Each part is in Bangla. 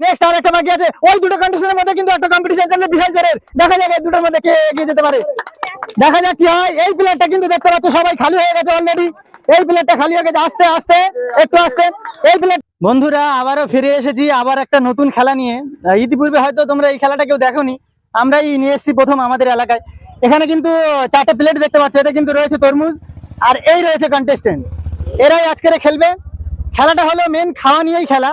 নেক্সট আর একটা বাকি আছে। ওই দুটো কন্ডিশনের মধ্যে কিন্তু একটা কম্পিটিশন চলছে বিশাল জোরের। দেখা যাক এই দুটোর মধ্যে কে এগিয়ে যেতে পারে। দেখা যাক কি হয়। এই প্লেয়ারটা কিন্তু দেখতে পাচ্ছ সবাই খালি হয়ে গেছে অলরেডি এই প্লেয়ারটা খালি হয়ে গেছে। আস্তে আস্তে, একটু আস্তে। এই প্লেয়ার বন্ধুরা, আবারও ফিরে এসেছি। আবার একটা নতুন খেলা নিয়ে। ইতিপূর্বে হয়তো তোমরা এই খেলাটা কেউ দেখো দেখোনি। আমরাই নিয়ে এসেছি প্রথম আমাদের এলাকায়। এখানে কিন্তু চারটে প্লেট দেখতে পাচ্ছ। এতে কিন্তু রয়েছে তরমুজ আর এই রয়েছে কন্টেস্টেন্ট এরাই আজকের খেলবে। খেলাটা হলো মেন খাওয়া নিয়েই খেলা।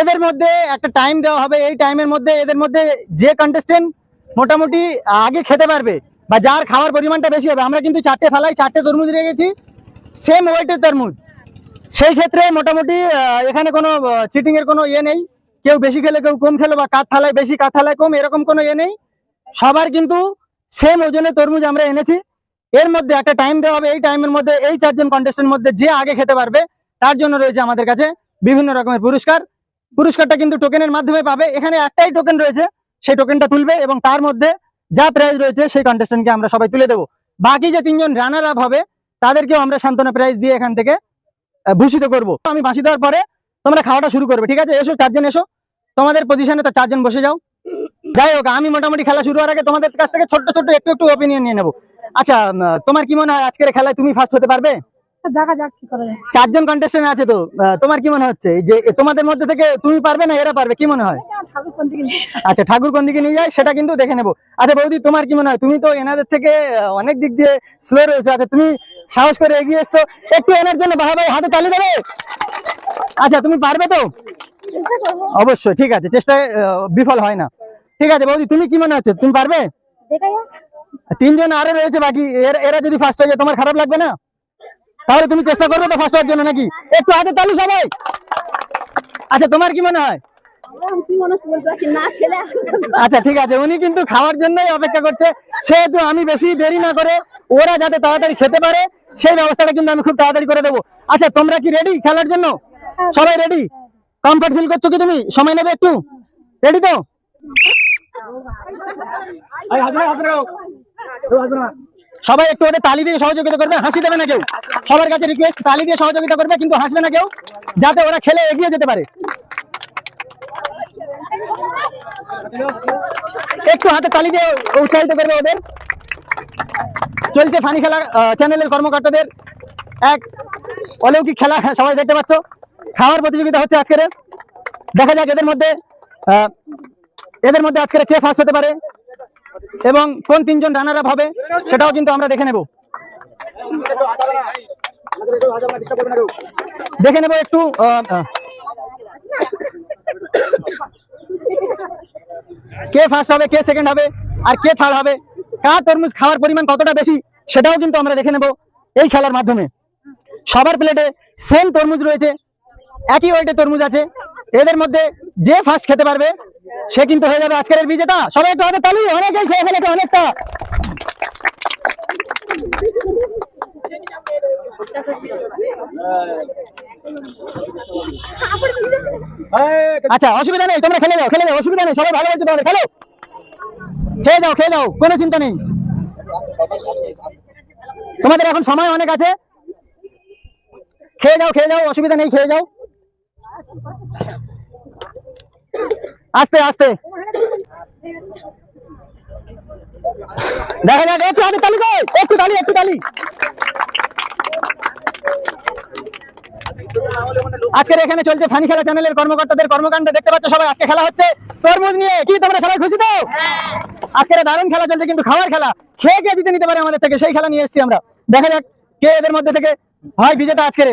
এদের মধ্যে একটা টাইম দেওয়া হবে। এই টাইমের মধ্যে এদের মধ্যে যে কন্টেস্টেন্ট মোটামুটি আগে খেতে পারবে বা যার খাওয়ার পরিমাণটা বেশি হবে, আমরা কিন্তু চারটে থালায় চারটে তরমুজ রেখেছি সেম ওয়েটের তরমুজ। সেই ক্ষেত্রে মোটামুটি এখানে কোনো চিটিং এর কোনো ইয়ে নেই। কেউ বেশি খেলে কেউ কম খেলে বা কাঠ থালায় বেশি কাঠ থালায় কম, এরকম কোনো ইয়ে নেই। সবার কিন্তু সেম ওজনের তরমুজ আমরা এনেছি। এর মধ্যে একটা টাইম দেওয়া হবে। এই টাইমের মধ্যে এই চারজন কন্টেস্টেন্ট মধ্যে যে আগে খেতে পারবে, তার জন্য রয়েছে আমাদের কাছে বিভিন্ন রকমের পুরস্কার। পুরস্কারটা কিন্তু টোকেনের মাধ্যমে পাবে। এখানে একটাই টোকেন রয়েছে, সেই টোকেনটা তুলবে এবং তার মধ্যে যা প্রাইজ রয়েছে, সেই কন্টেস্টেন্টকে আমরা সবাই তুলে দেবো। বাকি যে তিনজন রানার আপ হবে, তাদেরকেও আমরা সান্ত্বনা প্রাইজ দিয়ে এখান থেকে ভূষিত করব। আমি বাঁশি দেওয়ার পরে তোমরা খাওয়াটা শুরু করবে, ঠিক আছে? এসো, চারজন এসো। তোমাদের পজিশনে তো চারজন বসে যাও। যাই হোক, আমি মোটামুটি খেলা শুরু হওয়ার আগে তোমাদের কাছ থেকে ছোট্ট ছোট্ট একটু একটু ওপিনিয়ন নিয়ে নেব। আচ্ছা তোমার কি মনে হয় আজকের খেলায় তুমি ফার্স্ট হতে পারবে? দেখা যাক কি করা যায়। চারজন কন্টেস্টেন্ট আছে তো তোমার কি মনে হচ্ছে? যে তোমাদের মধ্যে থেকে তুমি পারবে না এরা পারবে কি মনে হয়? আচ্ছা ঠাকুর কোন দিকে নিয়ে যায় সেটা কিন্তু দেখে নেব। আচ্ছা বৌদি তোমার কি মনে হয়? তুমি তো এনাদের থেকে অনেক দিক দিয়ে স্লো রয়েছে। আচ্ছা তুমি সাহস করে এগিয়ে এসছো। একটু এনার জন্য হাতে তালি দেবে? আচ্ছা তুমি পারবে তো? অবশ্যই ঠিক আছে চেষ্টায় বিফল হয় না। ঠিক আছে বৌদি তুমি কি মনে হচ্ছে? তুমি পারবে? তিনজন আরও রয়েছে বাকি এরা যদি ফার্স্ট হয়ে যায় তোমার খারাপ লাগবে না? তাহলে তুমি চেষ্টা করবে তো ফার্স্ট হওয়ার জন্য নাকি? একটু হাতে তালি সবাই। আচ্ছা তোমার কি মনে হয়? মনে আচ্ছা ঠিক আছে উনি কিন্তু খাওয়ার জন্যই অপেক্ষা করছে। সেহেতু আমি বেশি দেরি না করে ওরা যাতে তাড়াতাড়ি খেতে পারে সেই ব্যবস্থাটা কিন্তু আমি খুব তাড়াতাড়ি করে দেবো। আচ্ছা তোমরা কি রেডি খেলার জন্য? সবাই রেডি কমফর্ট ফিল করছ কি তুমি? সময় নেবে একটু? রেডি তো? সবাই একটু ওদের তালি দিয়ে সহযোগিতা করবে, হাসি দেবে না কেউ। সবার কাছে রিকোয়েস্ট তালি দিয়ে সহযোগিতা করবে, কিন্তু হাসবে না কেউ, যাতে ওরা খেলে এগিয়ে যেতে পারে। একটু হাতে তালি দিয়ে উৎসাহিত করবে ওদের। চলছে ফানি খেলা চ্যানেলের কর্মকর্তাদের। এক অলৌকিক খেলা, সবাই দেখতে পাচ্ছ। খাওয়ার প্রতিযোগিতা হচ্ছে আজকের। দেখা যাক এদের মধ্যে এদের মধ্যে আজকের কে ফার্স্ট হতে পারে। এবং কোন তিনজন রানার আপ হবে সেটাও কিন্তু আমরা দেখে নেব। দেখে নেব একটু কে ফার্স্ট হবে, কে সেকেন্ড হবে, আর কে থার্ড হবে, কার তরমুজ খাওয়ার পরিমাণ কতটা বেশি সেটাও কিন্তু আমরা দেখে নেব এই খেলার মাধ্যমে। সবার প্লেটে সেম তরমুজ রয়েছে, একই ওয়েটে তরমুজ আছে, এদের মধ্যে যে ফার্স্ট খেতে পারবে সে কিন্তু হয়ে যাবে আজকের বিজেতা। সবাই একটু হাতে তালি অনেকেই খেয়ে ফেলেছে অনেকটা। আচ্ছা অসুবিধা নেই, তোমরা খেলে যাও খেলে যাও অসুবিধা নেই, সবাই ভালো হয়েছে তাহলে, খেলো। খেয়ে যাও খেয়ে যাও কোনো চিন্তা নেই। তোমাদের এখন সময় অনেক আছে। খেয়ে যাও খেয়ে যাও, অসুবিধা নেই, খেয়ে যাও। আস্তে আস্তে। দেখা যাক, একটু আগে তালি একটু তালি একটু তালি। আজকের এখানে চলছে ফানি খেলা চ্যানেলের কর্মকর্তাদের কর্মকাণ্ড, দেখতে পাচ্ছ সবাই আজকে খেলা হচ্ছে তরমুজ নিয়ে। কি, তোমরা সবাই খুশি তো? আজকের দারুণ খেলা চলছে, কিন্তু খাওয়ার খেলা। খেয়ে কে জিতে নিতে পারে আমাদের থেকে? সেই খেলা নিয়ে এসেছি আমরা। দেখা যাক কে এদের মধ্যে থেকে হয় বিজেতা আজকের।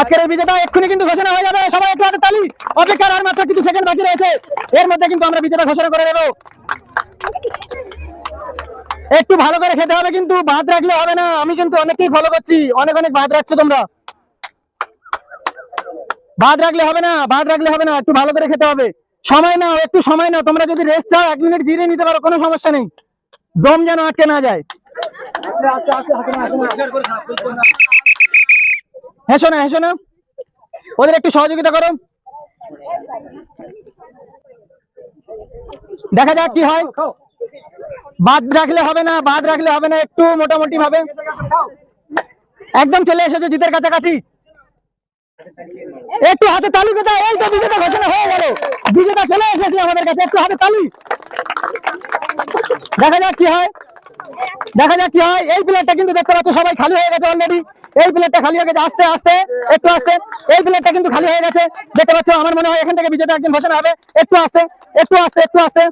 আজকের বিজেতা এক্ষুনি কিন্তু ঘোষণা হয়ে যাবে। সবাই একটু হাতে তালি। অপেক্ষার আর মাত্র কিছু সেকেন্ড বাকি রয়েছে। এর মধ্যে কিন্তু আমরা বিজেতা ঘোষণা করে দেবো একটু ভালো করে খেতে হবে কিন্তু বাদ রাখলে হবে না। আমি কিন্তু অনেকেই ফলো করছি। অনেক অনেক বাদ রাখছো তোমরা। বাদ রাখলে হবে না বাদ রাখলে হবে না। একটু ভালো করে খেতে হবে। সময় নাও একটু সময় নাও। তোমরা যদি রেস্ট চাও এক মিনিট জিরিয়ে নিতে পারো কোনো সমস্যা নেই। দম যেন আটকে না যায়। হেসো না হেসো না ওদের একটু সহযোগিতা করো। দেখা যাক কি হয়। বাদ রাখলে হবে না, বাদ রাখলে হবে না, একটু মোটামুটি ভাবে একদম চলে এসেছ জিতের কাছাকাছি। একটু হাতে তালি কোথায় এই তো বিজেতা ঘোষণা হয়ে গেল। বিজেতা চলে এসেছে আমাদের কাছে, একটু হাতে তালি। দেখা যাক কি হয়। দেখা যাক কি হয়। এই প্লেটটা কিন্তু দেখতে পাচ্ছ, সবাই খালি হয়ে গেছে অলরেডি এই প্লেটটা খালি হয়ে গেছে, আস্তে আস্তে, একটু আস্তে। এই প্লেটটা কিন্তু খালি হয়ে গেছে। দেখতে পাচ্ছ, আমার মনে হয় এখান থেকে বিজেতা একজন ঘোষণা হবে। একটু আস্তে একটু আস্তে একটু আস্তে।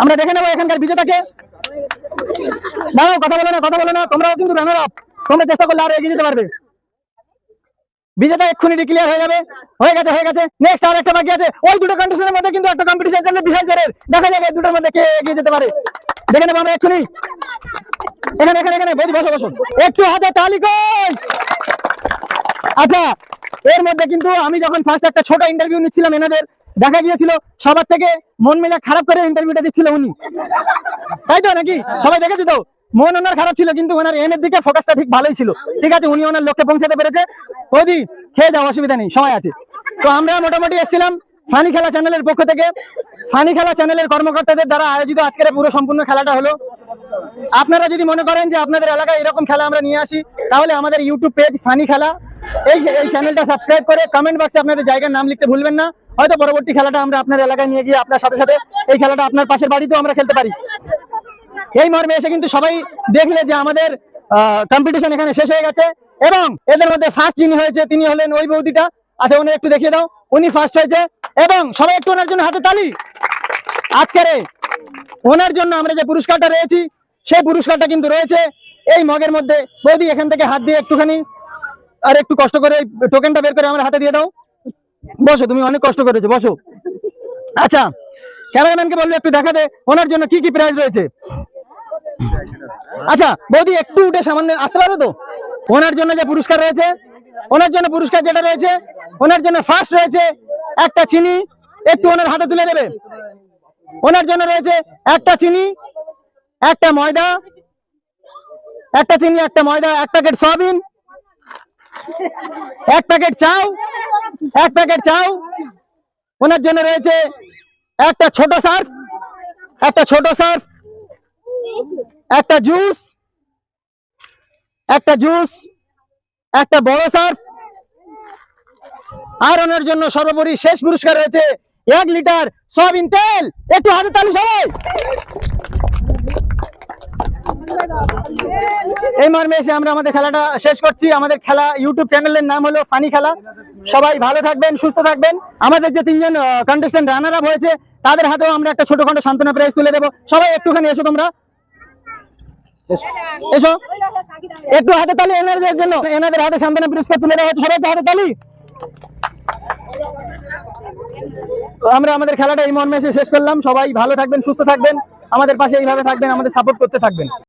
আমরা দেখে নেব এখানকার বিজেতাকে। দাঁড়াও, কথা বলো না, কথা বলো না। তোমরাও কিন্তু রানার আপ তোমরা চেষ্টা করলে আরও এগিয়ে যেতে পারবে। বিজেতা এক্ষুনি ডিক্লিয়ার হয়ে যাবে। হয়ে গেছে হয়ে গেছে। নেক্সট আর একটা বাকি আছে। ওই দুটো কন্ডিশনের মধ্যে কিন্তু একটা কম্পিটিশন চলছে বিশাল জোরের। দেখা যাবে দুটোর মধ্যে কে এগিয়ে যেতে পারে। দেখে নেব আমরা এক্ষুনি। এখানে এখানে এখানে, বসো বসো বসো। একটু হাতে তালি কই? আচ্ছা এর মধ্যে কিন্তু আমি যখন ফার্স্ট একটা ছোট ইন্টারভিউ নিচ্ছিলাম এনাদের, দেখা গিয়েছিল, সবার থেকে মন মেলা খারাপ করে ইন্টারভিউটা দিচ্ছিল উনি। তাই তো নাকি? সবাই দেখেছি তো? মন ওনার খারাপ ছিল, কিন্তু ওনার এম এর দিকে ফোকাসটা ঠিক ভালোই ছিল। ঠিক আছে, উনি ওনার লক্ষ্যে পৌঁছাতে পেরেছে। ওদি খেয়ে যাও, অসুবিধা নেই, সময় আছে। তো আমরা মোটামুটি এসেছিলাম ফানি খেলা চ্যানেলের পক্ষ থেকে, ফানি খেলা চ্যানেলের কর্মকর্তাদের দ্বারা আয়োজিত আজকের পুরো সম্পূর্ণ খেলাটা হলো। আপনারা যদি মনে করেন যে আপনাদের এলাকায় এরকম খেলা আমরা নিয়ে আসি, তাহলে আমাদের ইউটিউব পেজ ফানি খেলা, এই এই চ্যানেলটা সাবস্ক্রাইব করে কমেন্ট বক্সে আপনাদের জায়গার নাম লিখতে ভুলবেন না। হয়তো পরবর্তী খেলাটা আমরা আপনার এলাকায় নিয়ে গিয়ে আপনার সাথে সাথে এই খেলাটা আপনার পাশের বাড়িতেও আমরা খেলতে পারি। এই মর্মে এসে কিন্তু সবাই দেখলে যে আমাদের কম্পিটিশন এখানে শেষ হয়ে গেছে এবং এদের মধ্যে ফার্স্ট যিনি হয়েছে, তিনি হলেন ওই বৌদিটা। আচ্ছা উনি একটু দেখিয়ে দাও। উনি ফার্স্ট হয়েছে। এবং সবাই একটু ওনার জন্য হাতে তালি। আজকের ওনার জন্য আমরা যে পুরস্কারটা রয়েছি, সেই পুরস্কারটা কিন্তু রয়েছে। এই মগের মধ্যে বৌদি, এখান থেকে হাত দিয়ে একটুখানি আর একটু কষ্ট করে টোকেনটা বের করে আমার হাতে দিয়ে দাও। বসো, তুমি অনেক কষ্ট করেছ, বসো। আচ্ছা ক্যামেরাম্যানকে বলল, একটু দেখাতে ওনার জন্য কি কি প্রাইজ রয়েছে? আচ্ছা বৌদি, একটু উঠে সামান্য আসতে পারো তো? ওনার জন্য যে পুরস্কার রয়েছে, ওনার জন্য পুরস্কার যেটা রয়েছে, ওনার জন্য ফার্স্ট রয়েছে একটা চিনি, একটু ওনার হাতে তুলে দেবে। ওনার জন্য রয়েছে একটা চিনি, একটা ময়দা, একটা চিনি, একটা ময়দা, এক প্যাকেট সয়াবিন, এক প্যাকেট চাউ, এক প্যাকেট চাউ। ওনার জন্য রয়েছে একটা ছোট সার্ফ, একটা ছোট সার্ফ, একটা জুস একটা জুস, একটা বড় সার্ফ আর ওনার জন্য সর্বোপরি শেষ পুরস্কার রয়েছে এক লিটার সয়াবিন তেল। একটু হাতে তালু সবাই। এই মর্মে এসে আমরা আমাদের খেলাটা শেষ করছি। আমাদের খেলা ইউটিউব চ্যানেলের নাম হলো ফানি খেলা। সবাই ভালো থাকবেন, সুস্থ থাকবেন। আমাদের যে তিনজন কন্টেস্টেন্ট রানার আপ হয়েছে, তাদের হাতেও আমরা একটা ছোটখাটো সান্ত্বনা প্রাইজ তুলে দেবো। সবাই একটুখানি এসো তোমরা। এসো। একটু হাতে তালি, এনাদের জন্য। এনাদের হাতে সান্ত্বনা পুরস্কার তুলে দেওয়া হচ্ছে। সবাই হাতে তালি। তো আমরা আমাদের খেলাটা এই মর্মে শেষ করলাম। সবাই ভালো থাকবেন, সুস্থ থাকবেন। আমাদের পাশে এইভাবে থাকবেন, আমাদের সাপোর্ট করতে থাকবেন।